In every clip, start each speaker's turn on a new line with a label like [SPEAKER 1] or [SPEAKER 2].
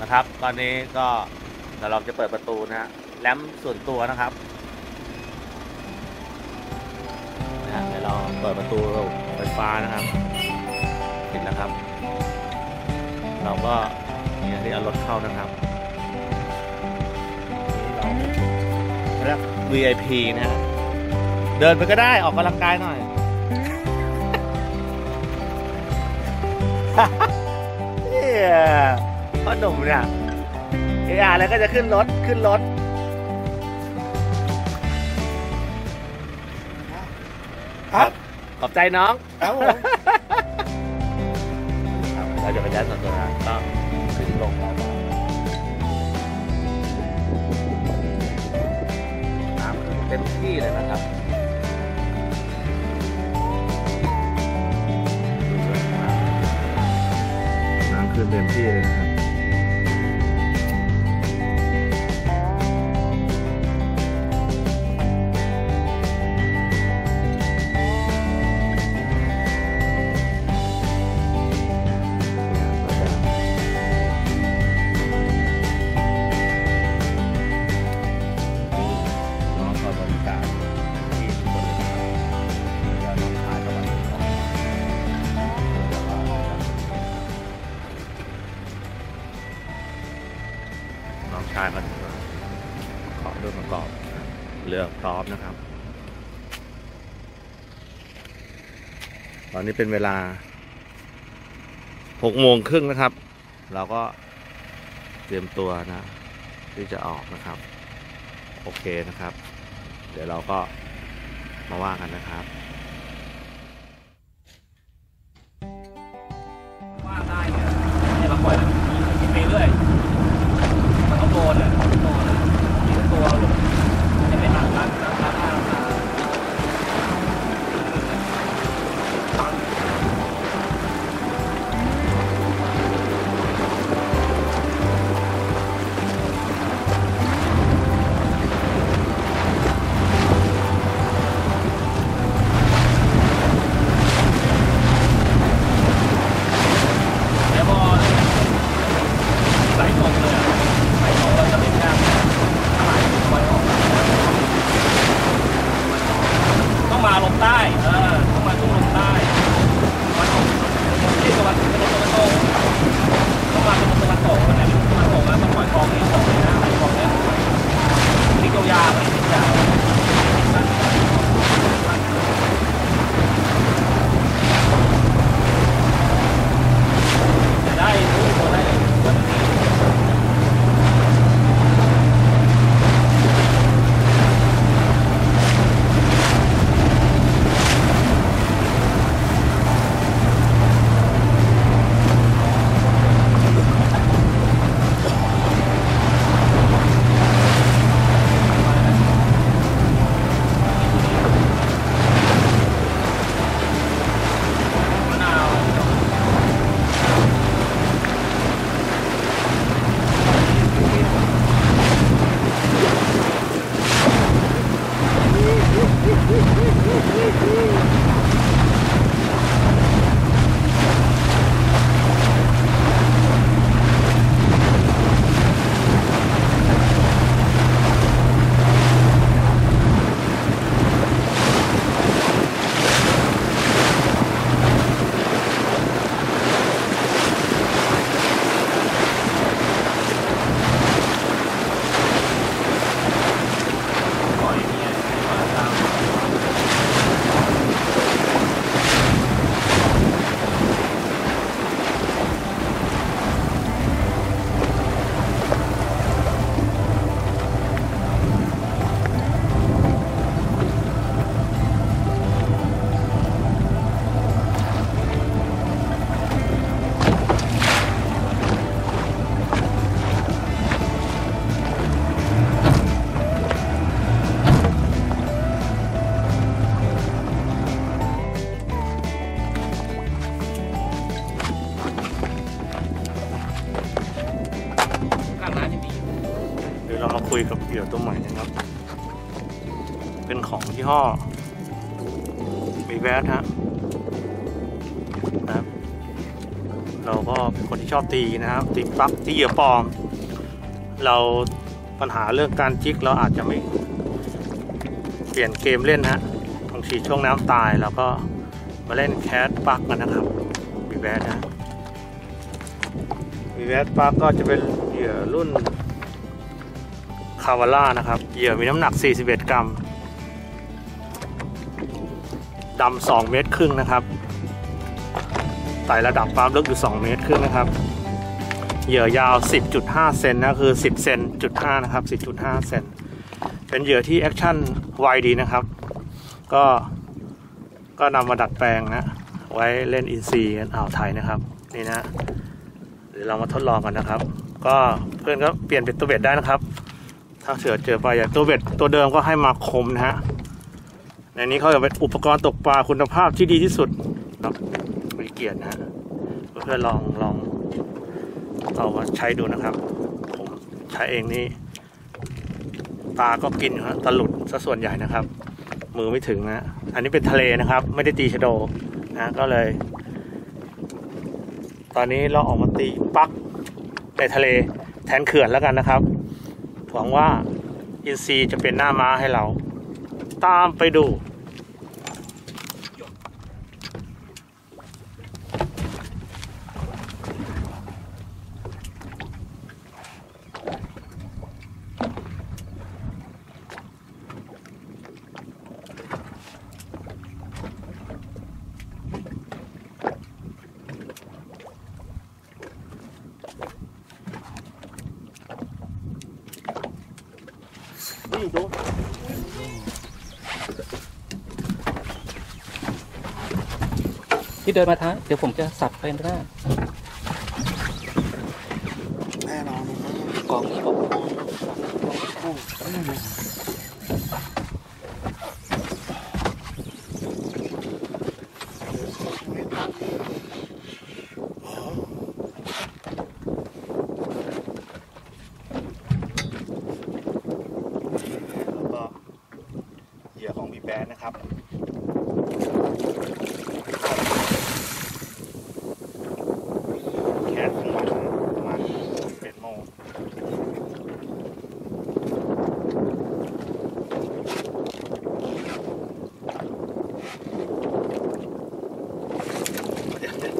[SPEAKER 1] นะครับ ตอนนี้ก็เดี๋ยวเราจะเปิดประตูนะฮะแลมส่วนตัวนะครับนะเดี๋ยวเราเปิดประตูไฟฟ้านะครับปิดแล้วครับ เราก็เนี่ยที่เอารถเข้านะครับนี่เราเรียก VIP นะฮะเดินไปก็ได้ออกกำลังกายหน่อยเนี่ย พ่อหนุ่มเนี่ยเอออะไรก็จะขึ้นรถขึ้นรถ
[SPEAKER 2] ครับ
[SPEAKER 1] ขอบใจน้อง
[SPEAKER 2] ครับผม
[SPEAKER 1] ครับเราจะไปย้ายส่วนตัวนะก็ขึ้นลงแล้วน้ำขึ้นเต็มที่เลยนะครับน้ำขึ้นเต็มที่เลยนะครับายมาถึงแล้วขอด้วยประกอบเรือพร้อมนะครับ ตอนนี้เป็นเวลาหกโมงครึ่งนะครับ เราก็เตรียมตัวนะ ที่จะออกนะครับ โอเคนะครับ เดี๋ยวเราก็มาว่ากันนะครับ
[SPEAKER 3] ขอ
[SPEAKER 1] งยี่อมีแวสฮะนะครับ เรา
[SPEAKER 2] ก็เป็นคนที่ชอบตีนะครับ ตีปลั๊กที่เหยื่อปลอม เราปัญหาเรื่องการจิกเราอาจจะไม่เปลี่ยนเกมเล่นฮะบางทีช่วงน้ำตายเราก็มาเล่นแคสปลั๊กกันนะครับมีแวดนะมีแวดปลั๊กก็จะเป็นเหยื่อรุ่นคาวาล่านะครับ เหยื่อมีน้ำหนัก 41 กรัม ดำ2เมตรครึ่งนะครับไต่ระดับความลึกอยู่ 2 เมตรครึ่งนะครับ เหยื่อยาว 10.5 เซนนะคือ 10 เซนจุด5นะครับ 10.5 เซนเป็นเหยื่อที่แอคชั่นไวดีนะครับ ก็ก็นำมาดัดแปลงนะ ไว้เล่นอินซีกันอ่าวไทยนะครับ นี่นะเดี๋ยวเรามาทดลองกันนะครับ ก็เพื่อนก็เปลี่ยนเป็นตัวเบ็ดได้นะครับ ถ้าเสือเจอปลาอย่างตัวเบ็ดตัวเดิมก็ให้มาคมนะฮะ ในนี้เขาจะเป็นอุปกรณ์ตกปลาคุณภาพที่ดีที่สุดครับมีเกียรตินะฮะเพื่อลองลองเอามาใช้ดูนะครับ ผมใช้เองนี่ปลาก็กินฮะตะหลุดซะส่วนใหญ่นะครับ มือไม่ถึงนะ อันนี้เป็นทะเลนะครับ ไม่ได้ตีชะโดนะก็เลย ตอนนี้เราออกมาตีปักในทะเลแทนเขื่อนแล้วกันนะครับหวังว่าอินซีจะเป็นหน้าม้าให้เรา ตามไปดู นี่ดู
[SPEAKER 3] ที่เดินมาท้ายเดี๋ยวผมจะสับไปหน้า
[SPEAKER 2] แน่นอน
[SPEAKER 3] กองนี้ผม
[SPEAKER 2] แล้วก็เหยื่อของบีแบนนะครับ แคสทั้งวันประมาณเป็นโมงเดี๋ยวเดี๋ยว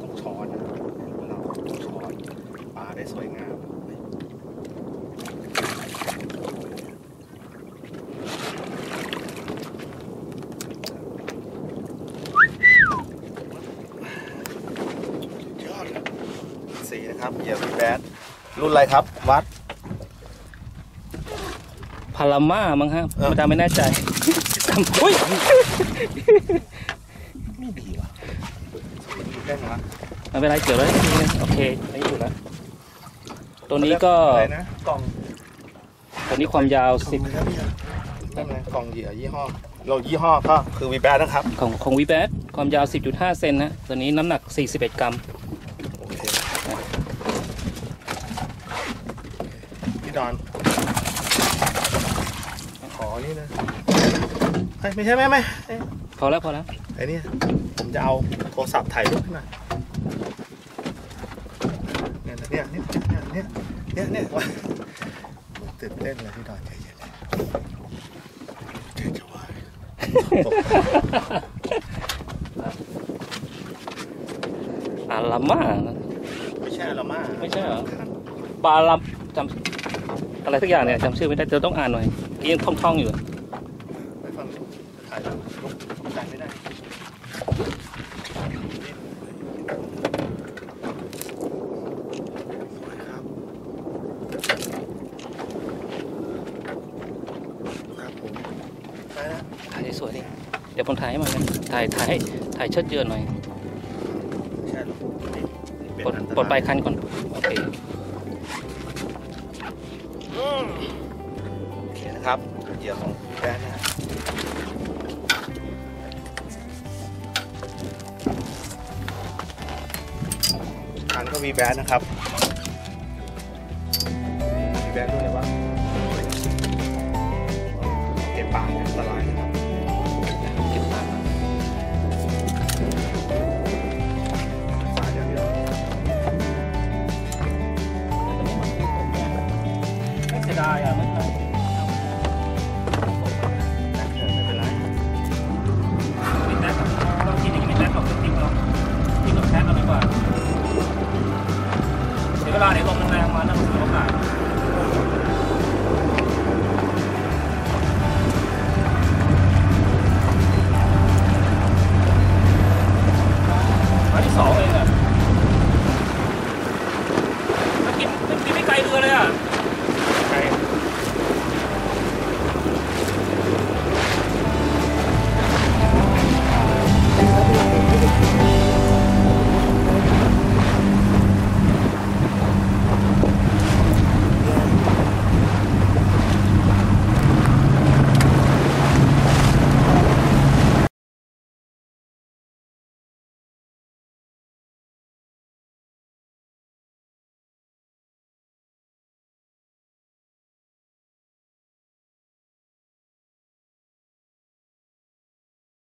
[SPEAKER 2] ต้องช้อนนะเราต้องช้อนปลาได้สวยงาม ยอดสี นะครับเหยื่อวีแบดรุ่นอะไรครับ วัด
[SPEAKER 3] พาราม่ามั้งฮะ
[SPEAKER 2] เออ
[SPEAKER 3] มาดามไม่แน่ใจจำอุ้ย
[SPEAKER 2] ไม่ดีว่ะสีได้นะ
[SPEAKER 3] ไม่เป็นไรเกี่ยวเลยโอเค ไม่อยู่แล้วตัวนี้ก็
[SPEAKER 2] อะไรนะกล่อง
[SPEAKER 3] ตัวนี้ความยาว
[SPEAKER 2] สิบครับพี่นั่นไงกล่องเหยื่อยี่ห้อ เรายี่ห้อก็คือวีแบดนะครับ
[SPEAKER 3] 10ของของวีแบความยาว 10.5 เซนนะตัวนี้น้ำหนัก 41 กรัม
[SPEAKER 2] โอเคพี่ด อนขอนี่นะเอ้ยไม่ใช่ไม่ไม่เอ้ย
[SPEAKER 3] พอแล้วพอแล้ว
[SPEAKER 2] ไอ้นี่ผมจะเอาโทรศัพท์ถ่ายรูปขึ้นมาเนี่ยเนี่ยเนี่ยเนี่ยเนี่ยเนี่ยเนี่ยว่าตื่นเต้นเลยพี่ดอนใจเย็นเลยเจ๊จะว่าตก
[SPEAKER 3] อาราม่า
[SPEAKER 2] ไม่ใช่ละมา
[SPEAKER 3] ไม่ใช่เหรอปลาลัมจำ อะไรสักอย่างเนี่ยจำชื่อไม่ได้เดี๋ยวต้องอ่านหน่อยยังท่องๆอยู่
[SPEAKER 2] ไปฟังถ่ายรูปถ่ายไม่ได้สวยครับครับผมไปแล้ว
[SPEAKER 3] ถ่ายสวยๆดิเดี๋ยวผมถ่ายให้มันนะถ่ายถ่ายให้ถ่ายเชิดเยือนหน่อย
[SPEAKER 2] ไม่ใช่หรอกนี่เป็น
[SPEAKER 3] ปลด
[SPEAKER 2] อันตราย
[SPEAKER 3] ปลดปลายคันก่อน โอเค
[SPEAKER 2] โอเคนะครับเหยื่อของแป๊ะนะอันก็มีแบนนะครับ มีแบนด้วยว่าเก็บปากอันตรายนะครับายอะไม่
[SPEAKER 3] เป็นไร
[SPEAKER 2] ไม่เป็นไร
[SPEAKER 3] มี
[SPEAKER 2] แท็
[SPEAKER 3] กต้องกินอย่างนี้มีแท็กกั
[SPEAKER 2] บติ๊กเนาะ
[SPEAKER 3] กินกับแท็กเอา
[SPEAKER 2] ดีกว่าเสียเวลาเดี๋ยวลมแรงมานั่งสูบลมหนันที่สองเองอะ